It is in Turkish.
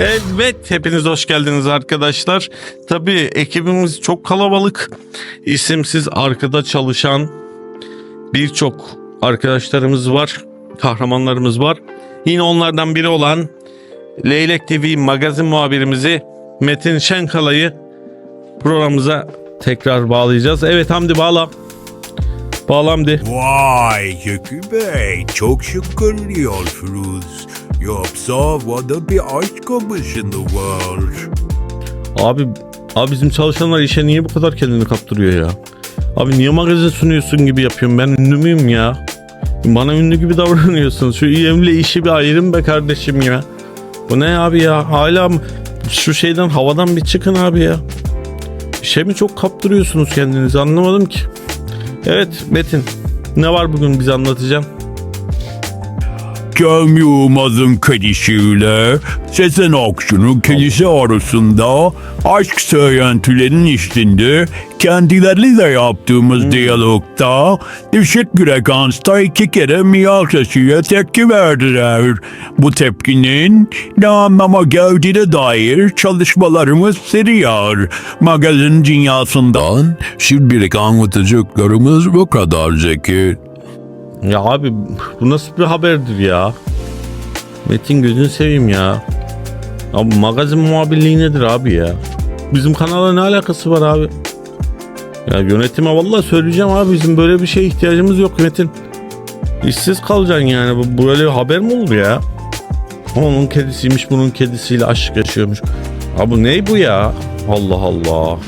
Evet hepiniz hoş geldiniz arkadaşlar. Tabii ekibimiz çok kalabalık. İsimsiz arkada çalışan birçok arkadaşlarımız var. Kahramanlarımız var. Yine onlardan biri olan Leylek TV magazin muhabirimizi Metin Şenkalay'ı programımıza tekrar bağlayacağız. Evet Hamdi bağla. Bağla Hamdi. Vay Zeki Bey çok şık görünüyorsunuz. Yoksa bana bir aşk kapışını var. Abi, abi bizim çalışanlar işe niye bu kadar kendini kaptırıyor ya? Abi niye magazin sunuyorsun gibi yapıyorum ben ünlü müyüm ya? Bana ünlü gibi davranıyorsun. Şu yemle işi bir ayırın be kardeşim ya. Bu ne abi ya? Hala şu şeyden havadan bir çıkın abi ya. İşe mi çok kaptırıyorsunuz kendinizi anlamadım ki. Evet Metin ne var bugün bize anlatacaksın? Cem Yılmaz'ın kedisiyle Sezen Aksu'nun kedisi arasında aşk söylentilerinin içinde kendileriyle yaptığımız diyalogda düşük frekansta iki kere miyav sesiyle tepki verdiler. Bu tepkinin ne anlama geldiğine dair çalışmalarımız sürüyor. Magazin dünyasından şimdilik anlatacaklarımız bu kadar Zeki. Ya abi bu nasıl bir haberdir ya? Metin gözünü seveyim ya. Abi magazin muhabirliği nedir abi ya? Bizim kanala ne alakası var abi? Ya yönetime vallahi söyleyeceğim abi bizim böyle bir şeye ihtiyacımız yok Metin. İşsiz kalacaksın yani böyle bir haber mi olur ya? Onun kedisiymiş bunun kedisiyle aşk yaşıyormuş. Abi ne bu ya? Allah Allah.